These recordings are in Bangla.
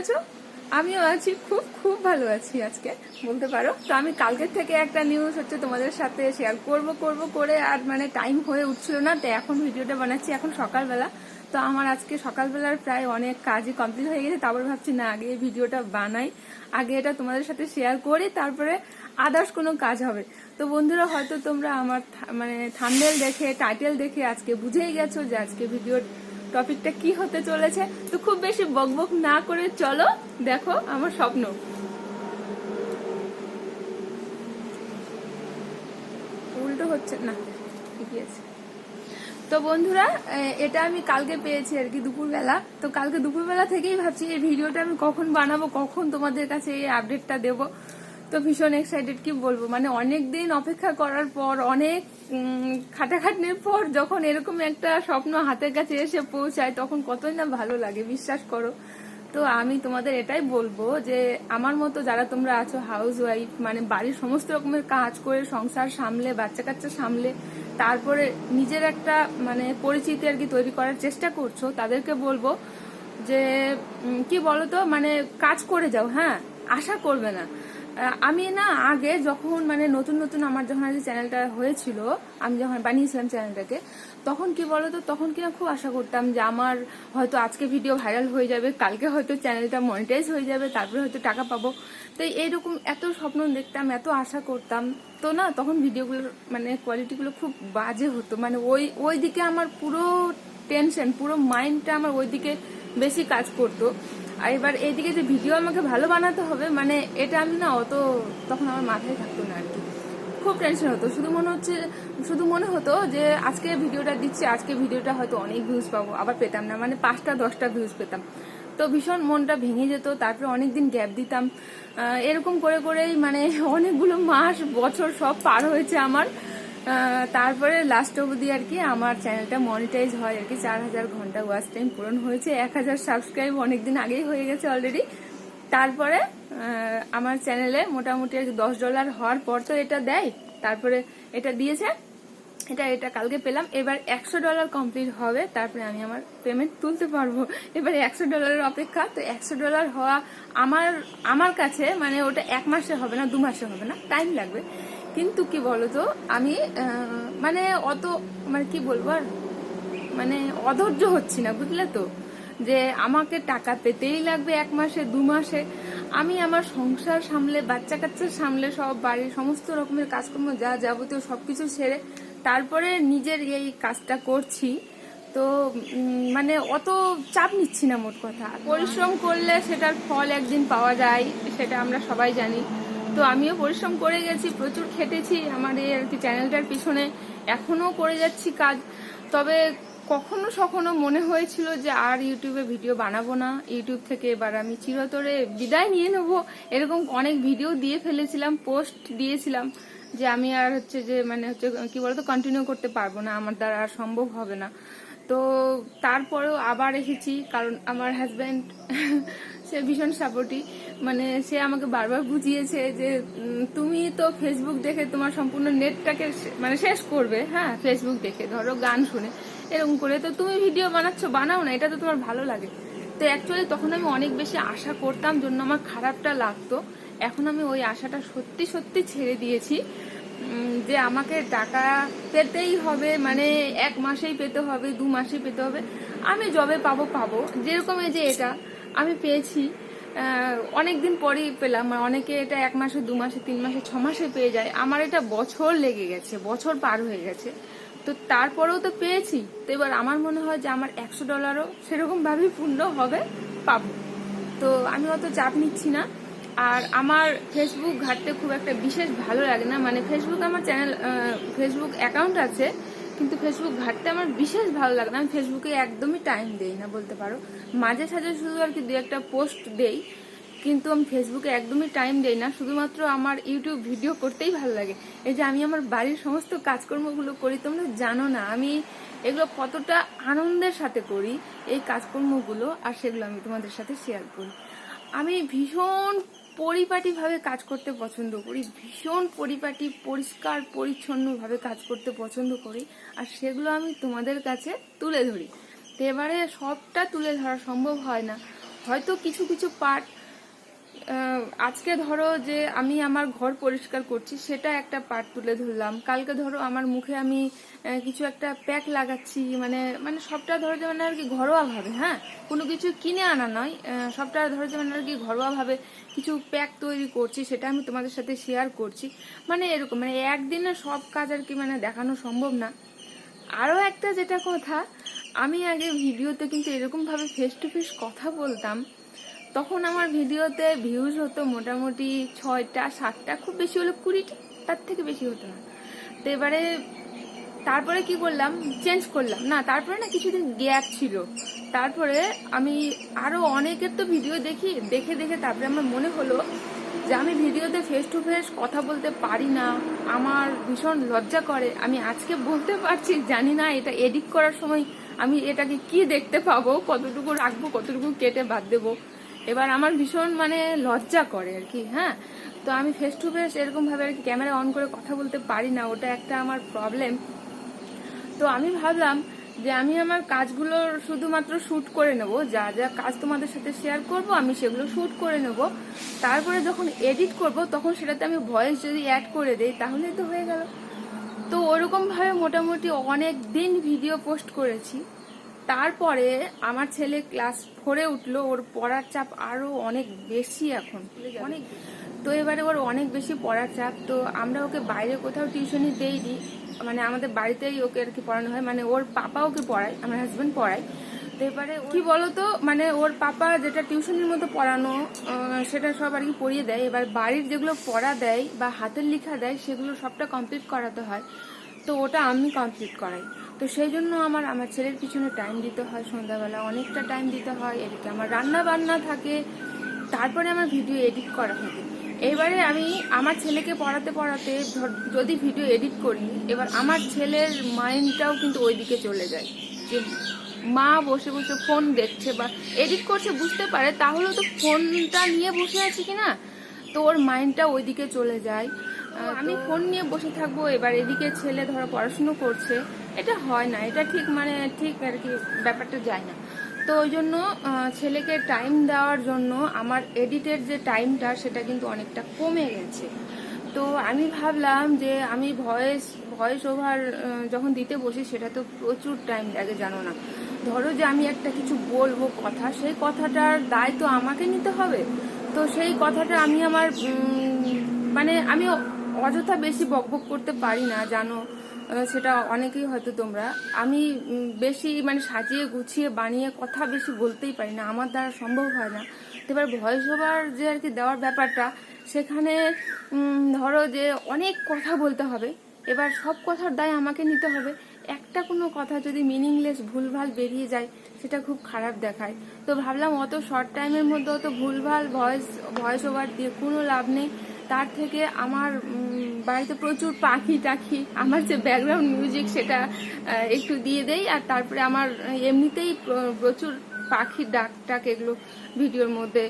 আছো আমিও আছি, খুব খুব ভালো আছি আজকে, বলতে পারো। তো আমি কালকের থেকে একটা নিউজ হচ্ছে তোমাদের সাথে শেয়ার করব করব, করে আর মানে টাইম হয়ে উঠছিল না তো এখন ভিডিওটা বানাচ্ছি, এখন সকালবেলা। তো আমার আজকে সকালবেলার প্রায় অনেক কাজই কমপ্লিট হয়ে গেছে, তারপর ভাবছি, না, আগে ভিডিওটা বানাই। আগে এটা তোমাদের সাথে শেয়ার করি, তারপরে আদার্স কোনো কাজ হবে। তো বন্ধুরা, হয়তো তোমরা আমার মানে থাম্বনেল দেখে টাইটেল দেখে আজকে বুঝেই গেছো যে আজকে ভিডিওর টপিকটা কি হতে চলেছে? তো খুব বেশি বকবক না করে চলো, দেখো আমার স্বপ্ন। উল্টো হচ্ছে, না, ঠিকই আছে। তো বন্ধুরা এটা আমি কালকে পেয়েছি আর কি দুপুরবেলা। তো কালকে দুপুরবেলা থেকেই ভাবছি, এই ভিডিওটা আমি কখন বানাবো, কখন তোমাদের কাছে এই আপডেটটা দেব। তো ভীষণ এক্সাইটেড কি বলব? মানে অনেক দিন অপেক্ষা করার পর, অনেক খাটাখাটনির পর যখন এরকম একটা স্বপ্ন হাতের কাছে এসে পৌঁছায়, তখন কতই না ভালো লাগে, বিশ্বাস করো। তো আমি তোমাদের এটাই বলব যে, আমার মতো যারা তোমরা আছো হাউস ওয়াইফ মানে বাড়ির সমস্ত রকমের কাজ করে, সংসার সামলে বাচ্চা কাচ্চা সামলে, তারপরে নিজের একটা মানে পরিচিতি আর কি তৈরি করার চেষ্টা করছ, তাদেরকে বলব যে কি বলতো? মানে কাজ করে যাও হ্যাঁ? আশা করবে না। আমি না আগে যখন মানে নতুন নতুন আমার যখন আগে চ্যানেলটা হয়েছিল, আমি যখন বানিয়েছিলাম চ্যানেলটাকে, তখন কি বলতো, তখন কি না খুব আশা করতাম যে আমার হয়তো আজকে ভিডিও ভাইরাল হয়ে যাবে, কালকে হয়তো চ্যানেলটা মনিটাইজ হয়ে যাবে, তারপরে হয়তো টাকা পাবো। তো এইরকম এত স্বপ্ন দেখতাম, এত আশা করতাম। তো না, তখন ভিডিওগুলোর মানে কোয়ালিটিগুলো খুব বাজে হতো। মানে ওই ওই দিকে আমার পুরো টেনশন পুরো মাইন্ডটা আমার ওই দিকে বেশি কাজ করতো। আর এবার এইদিকে যে ভিডিও আমাকে ভালো বানাতে হবে মানে এটা আমি না অত তখন আমার মাথায় থাকতো না আর কি খুব টেনশন হতো। শুধু মনে হচ্ছে, শুধু মনে হতো যে আজকে ভিডিওটা দিচ্ছি, আজকে ভিডিওটা হয়তো অনেক ভিউজ পাবো, আবার পেতাম না মানে পাঁচটা, দশটা ভিউজ পেতাম। তো ভীষণ মনটা ভেঙে যেত, তারপরে অনেকদিন গ্যাপ দিতাম। এরকম করে করেই মানে অনেকগুলো মাস, বছর সব পার হয়েছে আমার। তারপরে লাস্ট অবধি আর কি আমার চ্যানেলটা মনিটাইজ হয় আর কি। চার হাজার ঘণ্টা ওয়াচ টাইম পূরণ হয়েছে, এক হাজার সাবস্ক্রাইব অনেকদিন আগেই হয়ে গেছে অলরেডি তারপরে আমার চ্যানেলে মোটামুটি আর কি দশ ডলার হওয়ার পর তো এটা দেয়। তারপরে এটা দিয়েছে, এটা এটা কালকে পেলাম। এবার একশো ডলার কমপ্লিট হবে, তারপরে আমি আমার পেমেন্ট তুলতে পারব। এবার একশো ডলারের অপেক্ষা, তো একশো ডলার হওয়া আমার আমার কাছে মানে ওটা এক মাসে হবে না, দু মাসে হবে না টাইম লাগবে। কিন্তু কি বলতো, আমি মানে অত মানে কি বলব আর মানে অধৈর্য হচ্ছি না, বুঝলে তো? যে আমাকে টাকা পেতেই লাগবে এক মাসে, দু মাসে। আমি আমার সংসার সামলে বাচ্চা কাচ্চা সামলে, সব বাড়ির সমস্ত রকমের কাজকর্ম, যা যাবতীয় সবকিছু ছেড়ে তারপরে নিজের এই কাজটা করছি। তো মানে অত চাপ নিচ্ছি না মোট কথা। পরিশ্রম করলে সেটার ফল একদিন পাওয়া যায়, সেটা আমরা সবাই জানি। তো আমিও পরিশ্রম করে গেছি, প্রচুর খেটেছি, আমার এই আর কি চ্যানেলটার পিছনে এখনও করে যাচ্ছি কাজ। তবে কখনো সখনো মনে হয়েছিল যে আর ইউটিউবে ভিডিও বানাবো না, ইউটিউব থেকে এবার আমি চিরতরে বিদায় নিয়ে নেব। এরকম অনেক ভিডিও দিয়ে ফেলেছিলাম, পোস্ট দিয়েছিলাম যে আমি আর হচ্ছে যে মানে হচ্ছে কি বলতো কন্টিনিউ করতে পারব না, আমার দ্বারা আর সম্ভব হবে না। তো তারপরেও আবার এসেছি, কারণ আমার হাজব্যান্ড সে ভীষণ সাপোর্টি মানে সে আমাকে বারবার বুঝিয়েছে যে তুমি তো ফেসবুক দেখে তোমার সম্পূর্ণ নেটটাকে মানে শেষ করবে হ্যাঁ? ফেসবুক দেখে, ধরো গান শুনে। এরকম করে। তো তুমি ভিডিও বানাচ্ছ, বানাও না, এটা তো তোমার ভালো লাগে। তো অ্যাকচুয়ালি তখন আমি অনেক বেশি আশা করতাম, জন্য আমার খারাপটা লাগতো। এখন আমি ওই আশাটা সত্যি সত্যি ছেড়ে দিয়েছি যে আমাকে টাকা পেতেই হবে মানে এক মাসেই পেতে হবে, দু মাসেই পেতে হবে। আমি জবে পাবো পাবো। যেরকম এই যে এটা আমি পেয়েছি। অনেক দিন পরেই পেলাম অনেকে এটা এক মাসে, দু মাসে, তিন মাসে, ছ মাসে পেয়ে যায়। আমার এটা বছর লেগে গেছে, বছর পার হয়ে গেছে। তো তারপরেও তো পেয়েছি। তো এবার আমার মনে হয় যে আমার একশো ডলারও সেরকম ভাবেই পূর্ণ হবে, পাবো। তো আমি অত চাপ নিচ্ছি না। আর আমার ফেসবুক ঘাটতে খুব একটা বিশেষ ভালো লাগে না। মানে ফেসবুক আমার চ্যানেল ফেসবুক অ্যাকাউন্ট আছে। কিন্তু ফেসবুক ঘাটতে আমার বিশেষ ভালো লাগে না। আমি ফেসবুকে একদমই টাইম দেই না বলতে পারো। মাঝে সাঝে শুধু আর কি দু একটা পোস্ট দেই, কিন্তু আমি ফেসবুকে একদমই টাইম দেই না। শুধুমাত্র আমার ইউটিউব ভিডিও করতেই ভালো লাগে। এই যে আমি আমার বাড়ির সমস্ত কাজকর্মগুলো করি, তোমরা জানো না, আমি এগুলো কতটা আনন্দের সাথে করি, এই কাজকর্মগুলো আর সেগুলো আমি তোমাদের সাথে শেয়ার করি। আমি ভীষণ পরিপাটিভাবে কাজ করতে পছন্দ করি, ভীষণ পরিপাটি, পরিষ্কার, পরিচ্ছন্নভাবে কাজ করতে পছন্দ করি, আর সেগুলো আমি তোমাদের কাছে তুলে ধরি। তো এবারে সবটা তুলে ধরা সম্ভব হয় না। হয়তো কিছু কিছু পার্ট আজকে ধরো যে আমি আমার ঘর পরিষ্কার করছি, সেটা একটা পার্ট তুলে ধরলাম। কালকে ধরো আমার মুখে আমি কিছু একটা প্যাক লাগাচ্ছি মানে মানে সবটা ধরো যেমন আর কি ঘরোয়া ভাবে হ্যাঁ? কোনো কিছু কিনে আনা নয় সবটা ধরো যেমন আর কি ঘরোয়া ভাবে কিছু প্যাক তৈরি করছি, সেটা আমি তোমাদের সাথে শেয়ার করছি। মানে এরকম মানে একদিনে সব কাজ আর কি মানে দেখানো সম্ভব না। আরও একটা যেটা কথা, আমি আগে ভিডিওতে কিন্তু এরকম ভাবে ফেস টু ফেস কথা বলতাম তখন আমার ভিডিওতে ভিউজ হতো মোটামুটি ছয়টা, সাতটা, খুব বেশি হলো কুড়িটা, তার থেকে বেশি হতো না। তো এবারে তারপরে কি করলাম চেঞ্জ করলাম। না, তারপরে না কিছুদিন গ্যাপ ছিল। তারপরে আমি আরও অনেকের তো ভিডিও দেখি, দেখে দেখে তারপরে আমার মনে হলো যে আমি ভিডিওতে ফেস টু ফেস কথা বলতে পারি না। আমার ভীষণ লজ্জা করে। আমি আজকে বলতে পারছি, জানি না এটা এডিট করার সময় আমি এটাকে কি দেখতে পাবো, কতটুকু রাখব, কতটুকু কেটে বাদ দেবো। এবার আমার ভীষণ মানে লজ্জা করে আর কি হ্যাঁ? তো আমি ফেস টু ফেস এরকম ভাবে আর কি ক্যামেরা অন করে কথা বলতে পারি না, ওটা একটা আমার প্রবলেম তো আমি ভাবলাম যে আমি আমার কাজগুলো শুধুমাত্র শুট করে নেব, যা যা কাজ তোমাদের সাথে শেয়ার করব আমি সেগুলো শুট করে নেব। তারপরে যখন এডিট করব, তখন সেটাতে আমি ভয়েস যদি অ্যাড করে দেই, তাহলেই তো হয়ে গেল। তো ওরকম ভাবে মোটামুটি অনেক দিন ভিডিও পোস্ট করেছি। তারপরে আমার ছেলে ক্লাস ফোরে উঠল, ওর পড়ার চাপ আরও অনেক বেশি এখন। অনেক। তো এবারে ওর অনেক বেশি পড়ার চাপ, তো আমরা ওকে বাইরে কোথাও টিউশনি দেইনি। মানে আমাদের বাড়িতেই ওকে আর কি পড়ানো হয়। মানে ওর পাপা ওকে পড়ায়, আমার হাজব্যান্ড পড়ায়। তো এবারে কি বলতো? মানে ওর পাপা যেটা টিউশনির মতো পড়ানো সেটা সব আর কি পড়িয়ে দেয়। এবার বাড়ির যেগুলো পড়া দেয় বা হাতের লেখা দেয়, সেগুলো সবটা কমপ্লিট করাতে হয়। তো ওটা আমি কমপ্লিট করাই। তো সেই জন্য আমার আমার ছেলের পিছনে টাইম দিতে হয় সন্ধ্যাবেলা, অনেকটা টাইম দিতে হয়, এদিকে আমার রান্না বান্না থাকে, তারপরে আমার ভিডিও এডিট করা থাকে। এবারে আমি আমার ছেলেকে পড়াতে পড়াতে যদি ভিডিও এডিট করি, এবার আমার ছেলের মাইন্ডটাও কিন্তু ওইদিকে চলে যায়। যে মা বসে বসে ফোন দেখছে বা এডিট করছে, বুঝতে পারে, তাহলেও তো ফোনটা নিয়ে বসে আছি কিনা? তো ওর মাইন্ডটা ওইদিকে চলে যায়। আমি ফোন নিয়ে বসে থাকব, এবার এদিকে ছেলে ধরো পড়াশুনো করছে এটা হয় না, এটা ঠিক মানে ঠিক আর কি, ব্যাপারটা যায় না। তো ওই জন্য ছেলেকে টাইম দেওয়ার জন্য আমার এডিটের যে টাইমটা সেটা কিন্তু অনেকটা কমে গেছে। তো আমি ভাবলাম যে আমি ভয়েস ভয়েস ওভার যখন দিতে বসি, সেটা তো প্রচুর টাইম লাগে, জানো না। ধরো যে আমি একটা কিছু বলব কথা, সেই কথাটার দায় তো আমাকে নিতে হবে। তো সেই কথাটা আমি আমার মানে আমি অযথা বেশি বকবক করতে পারি না, জানো। সেটা অনেকেই হয়তো তোমরা। আমি বেশি মানে সাজিয়ে গুছিয়ে বানিয়ে কথা বেশি বলতেই পারি না। আমার দ্বারা সম্ভব হয় না। তো এবার ভয়েস ওভার যে আর কি দেওয়ার ব্যাপারটা, সেখানে ধরো যে অনেক কথা বলতে হবে। এবার সব কথার দায় আমাকে নিতে হবে। একটা কোনো কথা যদি মিনিংলেস ভুলভাল বেরিয়ে যায়, সেটা খুব খারাপ দেখায়। তো ভাবলাম অত শর্ট টাইমের মধ্যে অত ভুলভাল ভয়েস ভয়েস ওভার দিয়ে কোনো লাভ নেই। তার থেকে আমার বাড়িতে প্রচুর পাখি টাখি আমার যে ব্যাকগ্রাউন্ড মিউজিক সেটা একটু দিয়ে দেই আর তারপরে আমার এমনিতেই প্রচুর পাখির ডাক টাক এগুলো ভিডিওর মধ্যে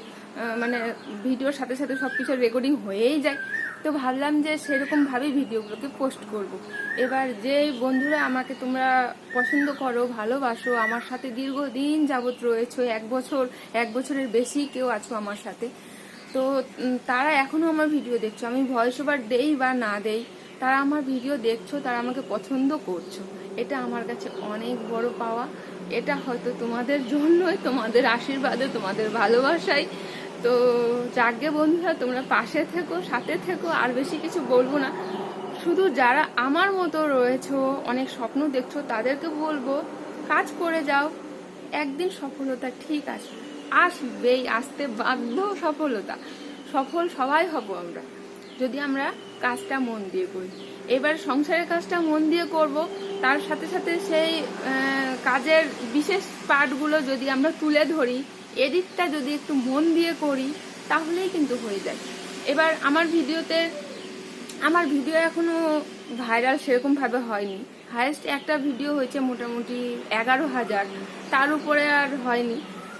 মানে ভিডিওর সাথে সাথে সব কিছু রেকর্ডিং হয়েই যায় তো ভাবলাম যে সেরকম ভাবেই ভিডিওগুলোকে পোস্ট করব। এবার যে বন্ধুরা আমাকে তোমরা পছন্দ করো, ভালোবাসো, আমার সাথে দীর্ঘদিন যাবত রয়েছো, এক বছর, এক বছরের বেশি কেউ আছো আমার সাথে তো তারা এখনও আমার ভিডিও দেখছ। আমি ভয়েস ওভার দেই বা না দেই, তারা আমার ভিডিও দেখছ, তারা আমাকে পছন্দ করছ। এটা আমার কাছে অনেক বড় পাওয়া। এটা হয়তো তোমাদের জন্যই, তোমাদের আশীর্বাদে, তোমাদের ভালোবাসায়। তো, যাকে বন্ধুরা তোমরা পাশে থেকো, সাথে থেকো, আর বেশি কিছু বলব না। শুধু যারা আমার মতো রয়েছো, অনেক স্বপ্ন দেখছ, তাদেরকে বলব, কাজ করে যাও। একদিন সফলতা ঠিক আসবে। আসবেই আসতে বাধ্য সফলতা। সফল সবাই হব আমরা। যদি আমরা কাজটা মন দিয়ে করি। এবার সংসারের কাজটা মন দিয়ে করব, তার সাথে সাথে সেই কাজের বিশেষ পার্টগুলো যদি আমরা তুলে ধরি এডিটটা যদি একটু মন দিয়ে করি, তাহলেই কিন্তু হয়ে যায়। এবার আমার ভিডিওতে, আমার ভিডিও এখনও ভাইরাল সেরকম ভাবে হয়নি। হায়েস্ট একটা ভিডিও হয়েছে মোটামুটি এগারো হাজার। তার উপরে আর হয়নি।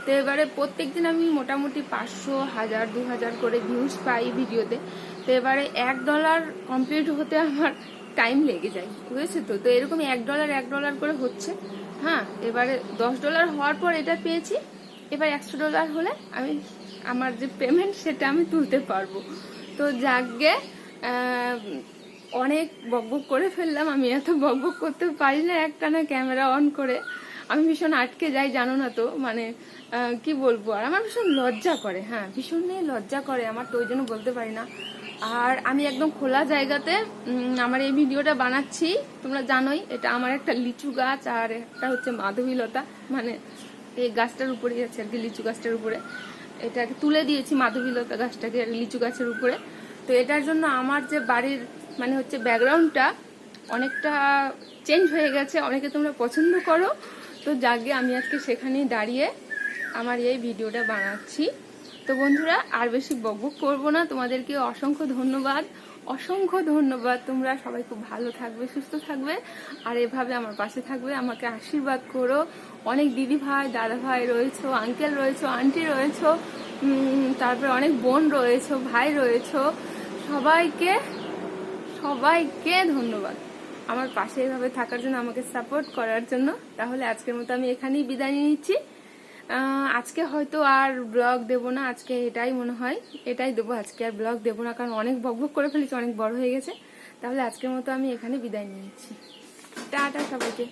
তো এবারে প্রত্যেক দিন আমি মোটামুটি পাঁচশো হাজার দু হাজার করে ভিউজ পাই ভিডিওতে তো এবারে এক ডলার কমপ্লিট হতে আমার টাইম লেগে যায় বুঝেছ তো? তো এরকম এক ডলার এক ডলার করে হচ্ছে। হ্যাঁ এবারে দশ ডলার হওয়ার পর এটা পেয়েছি। এবার একশো ডলার হলে আমি আমার যে পেমেন্ট সেটা আমি তুলতে পারব। তো আহ, অনেক বকবক করে ফেললাম আমি এত বকবক করতে পারি না একটানা ক্যামেরা অন করে। আমি ভীষণ আটকে যাই, জানো না তো? মানে কি বলব? আর আমার ভীষণ লজ্জা করে হ্যাঁ ভীষণ লজ্জা করে আমার তো, ওই জন্য বলতে পারি না। আর আমি একদম খোলা জায়গাতে আমার এই ভিডিওটা বানাচ্ছি। তোমরা জানোই, এটা আমার একটা লিচু গাছ আর একটা হচ্ছে মাধবীলতা। মানে এই গাছটার উপরেই আছে আর কি, লিচু গাছটার উপরে। এটাকে তুলে দিয়েছি মাধবীলতা গাছটাকে লিচু গাছের উপরে। তো এটার জন্য আমার যে বাড়ির মানে হচ্ছে ব্যাকগ্রাউন্ডটা অনেকটা চেঞ্জ হয়ে গেছে। অনেকে তোমরা পছন্দ করো। তো যাকে আমি আজকে সেখানেই দাঁড়িয়ে আমার এই ভিডিওটা বানাচ্ছি। তো বন্ধুরা, আর বেশি বকবক করব না। তোমাদেরকে অসংখ্য ধন্যবাদ। অসংখ্য ধন্যবাদ। তোমরা সবাই খুব ভালো থাকবে, সুস্থ থাকবে, আর এভাবে আমার পাশে থাকবে। আমাকে আশীর্বাদ করো। অনেক দিদি ভাই, দাদা ভাই রয়েছো আঙ্কেল রয়েছো আন্টি রয়েছো তারপরে অনেক বোন রয়েছো, ভাই রয়েছো। সবাইকে সবাইকে ধন্যবাদ। আমার পাশে এভাবে থাকার জন্য, আমাকে সাপোর্ট করার জন্য। তাহলে আজকের মতো আমি এখানেই বিদায় নিয়ে নিচ্ছি। আজকে হয়তো আর ব্লগ দেব না, আজকে এটাই মনে হয়, এটাই দেবো। আজকে আর ব্লগ দেবো না, কারণ অনেক বকবক করে ফেলেছি, অনেক বড় হয়ে গেছে। তাহলে আজকের মতো আমি এখানে বিদায় নিয়ে নিচ্ছি। টাটা সবাইকে।